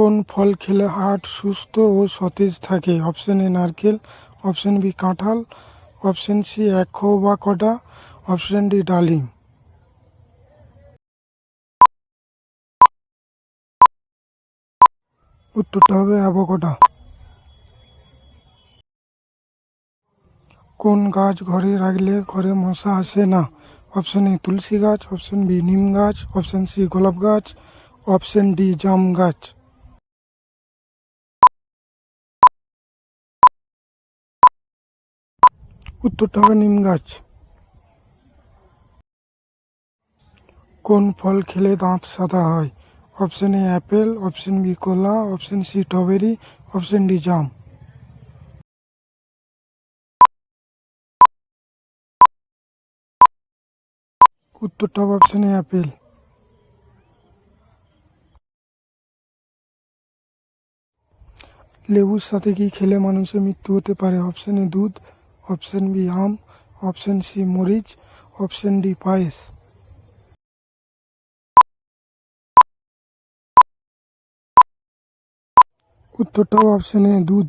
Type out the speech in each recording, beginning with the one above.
কোন ফল খেলে হার্ট সুস্থ ও সতেজ থাকে? অপশন এ নারকেল, অপশন বি কাঁঠাল, option C avocado option D ডালিম। উত্তরটা হবে অ্যাভোকাডো। কোন গাছ ঘরে রাখলে ঘরে মশা আসে না? অপশন এ তুলসী গাছ, অপশন বি নিম গাছ, অপশন সি গোলাপ গাছ, অপশন ডি জাম গাছ। উত্তরটা হবে নিম গাছ। কোন ফল খেলে দাঁত সাদা হয়? Option A apple, option B কলা, option C strawberry option D জাম। উত্তরটা অপশন এ অ্যাপেল। লেবুর সাথে কি খেলে মানুষের মৃত্যু হতে পারে? অপশন দুধ অপশন বি আম অপশন সি মরিচ অপশন ডি পায়েস উত্তরটা হবে অপশন এ দুধ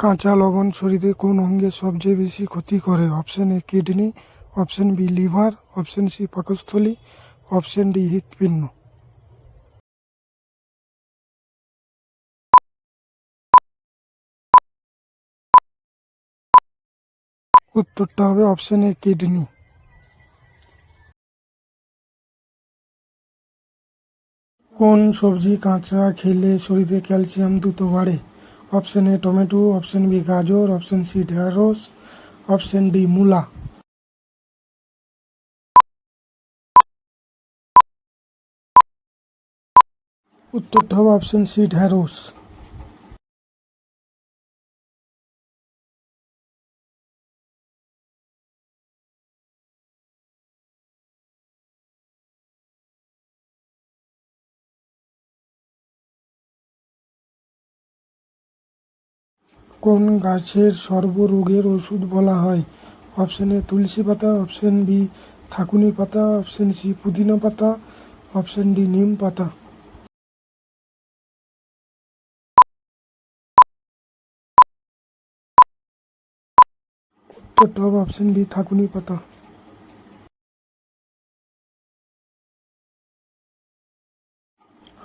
কাঁচা লবণ শরীরে কোন অঙ্গে সবচেয়ে বেশি ক্ষতি করে option A kidney option B liver option C পাকস্থলী অপশন ডি হৃৎপিণ্ড উত্তরটা হবে অপশন এ কিডনি কোন সবজি কাঁচা খেলে শরীরে ক্যালসিয়াম দ্রুত বাড়ে option A tomato option B গাজর অপশন সি ঢেঁড়স অপশন ডি মূলা উত্তরটা হবে অপশন সি ঢেঁড়স কোন গাছের সর্বরোগের ওষুধ বলা হয়? অপশন এ তুলসী পাতা, অপশন বি থাকুনি পাতা, অপশন সি পুদিনা পাতা, অপশন ডি নিম পাতা। উত্তরটা হবে অপশন বি থাকুনি পাতা।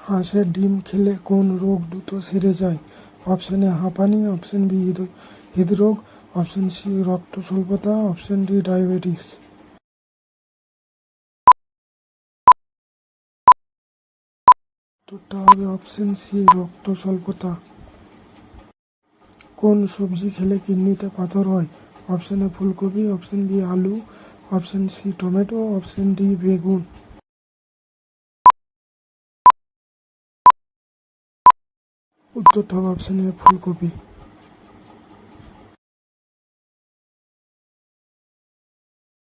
হাঁসের ডিম খেলে কোন রোগ দ্রুত সেরে যায়? অপশন এ হাঁপানি অপশন বি হৃদরোগ অপশন সি রক্ত স্বল্পতা অপশন ডি ডায়াবেটিস উত্তরটা হবে অপশন সি রক্ত স্বল্পতা কোন সবজি খেলে কিডনিতে পাথর হয়? অপশন এ ফুলকপি. অপশন বি আলু. Option C tomato. Option D বেগুন। উত্তরটা হবে অপশন এ ফুলকপি